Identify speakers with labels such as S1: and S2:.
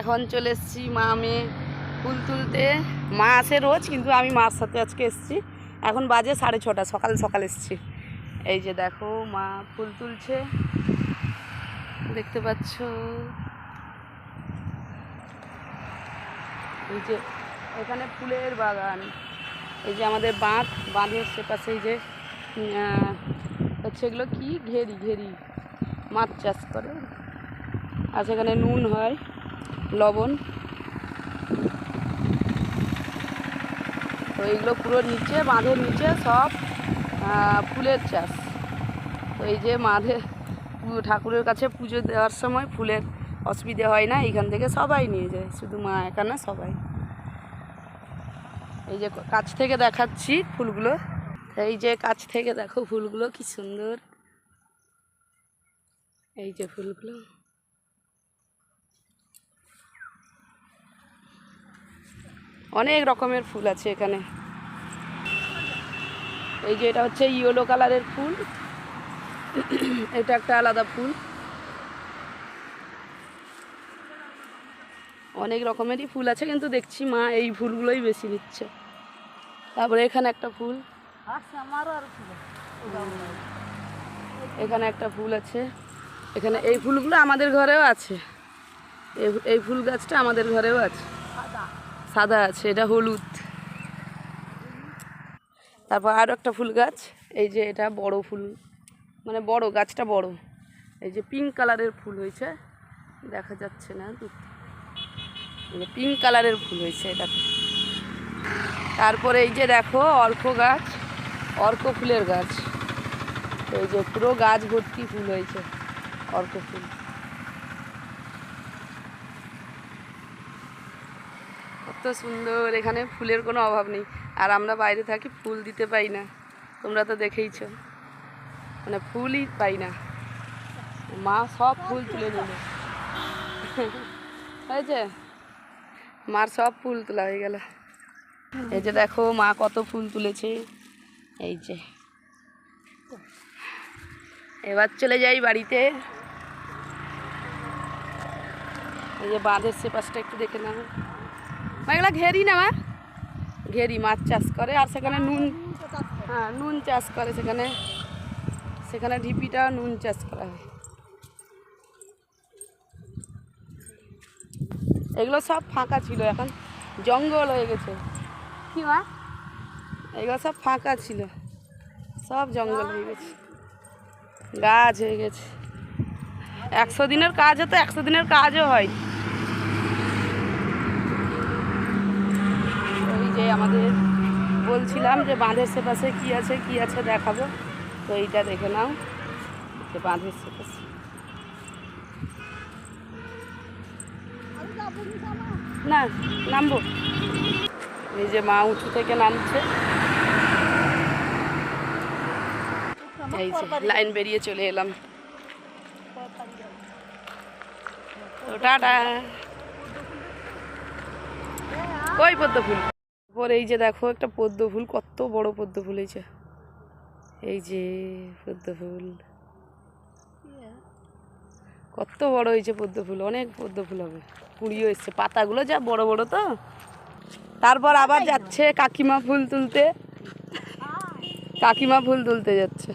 S1: এখন চলে এসেছি মা মেয়ে ফুল তুলতে। মা আসে রোজ, কিন্তু আমি মার সাথে আজকে এসেছি। এখন বাজে সাড়ে ছটা, সকাল সকাল এসেছি। এই যে দেখো, মা ফুল তুলছে। দেখতে পাচ্ছ? এই যে এখানে ফুলের বাগান। এই যে আমাদের বাঁধ, বাঁধের সেপাশে এই যে হচ্ছে এগুলো কি? ঘেরি ঘেরি মাছ চাষ করে। আর সেখানে নুন হয়। লবণ। তো এইগুলো পুরো নিচে, বাঁধের নিচে সব ফুলের চাষ। তো এই যে মাধে ঠাকুরের কাছে পুজো দেওয়ার সময় ফুলের অসুবিধে হয় না, এইখান থেকে সবাই নিয়ে যায়, শুধু মা একা না, সবাই। এই যে কাছ থেকে দেখাচ্ছি ফুলগুলো। এই যে কাছ থেকে দেখো ফুলগুলো কি সুন্দর। এই যে ফুলগুলো। অনেক রকমের ফুল আছে এখানে। এই যে এটা হচ্ছে ইয়েলো কালারের ফুল। এটা একটা আলাদা ফুল। অনেক রকমেরই ফুল আছে কিন্তু দেখছি মা এই ফুলগুলোই বেশি নিচ্ছে। তারপরে এখানে একটা ফুল। এখানে একটা ফুল আছে। এখানে এই ফুলগুলো আমাদের ঘরেও আছে। এই- এই ফুল গাছটা আমাদের ঘরেও আছে। সাদা আছে, এটা হলুদ। তারপর আরও একটা ফুল গাছ, এই যে এটা বড় ফুল মানে বড়, গাছটা বড়। এই যে পিঙ্ক কালারের ফুল হয়েছে, দেখা যাচ্ছে না। পিঙ্ক কালারের ফুল হয়েছে এটাতে তারপরে এই যে দেখো, অর্ক গাছ, অর্ক ফুলের গাছ। এই যে পুরো গাছ ভর্তি ফুল হয়েছে, অর্ক ফুল। কত সুন্দর, এখানে ফুলের কোনো অভাব নেই। আর আমরা বাইরে থাকি, ফুল দিতে পাই না। তোমরা তো দেখেইছ। মানে ফুলই পাই না। মা সব ফুল তুলে নিল। হয়েছে? মার সব ফুল তোলা হয়ে গেল। এই যে দেখো, মা কত ফুল তুলেছে। এই যে। এবার চলে যাই বাড়িতে। এই যে বাঁধের সে পাশটা একটু দেখে নাও। এগুলো ঘেরি না মা? ঘেরি মাছ চাষ করে আর সেখানে নুন হ্যাঁ নুন চাষ করে সেখানে। সেখানে ঢিপিটা নুন চাষ করা হয়। এগুলো সব ফাঁকা ছিল এখন। জঙ্গল হয়ে গেছে। কি মা? এগুলো সব ফাঁকা ছিল। সব জঙ্গল হয়ে গেছে। গাছ হয়ে গেছে। একশো দিনের কাজ হতো একশো দিনের কাজও হয় ওই যে আমাদের বলছিলাম যে বাঁধের সেপাশে কী আছে কী আছে দেখাবো। তো এইটা দেখে নাও, যে বাঁধের সেপাশে। না, নামবো। এই যে মা উঁচু থেকে নামছে। এই যে লাইন বেরিয়ে চলে এলাম। টাটা। ওই পদ্ম ফুল। পরে এই যে দেখো একটা পদ্ম ফুল, কত বড় পদ্ম ফুল হয়েছে এই যে পদ্ম ফুল। কত বড় হয়েছে পদ্ম ফুল, অনেক পদ্ম ফুল হবে। কুড়িও এসছে, পাতাগুলো যা বড় বড় তো। তারপর আবার যাচ্ছে কাকিমা ফুল তুলতে। কাকিমা ফুল তুলতে যাচ্ছে।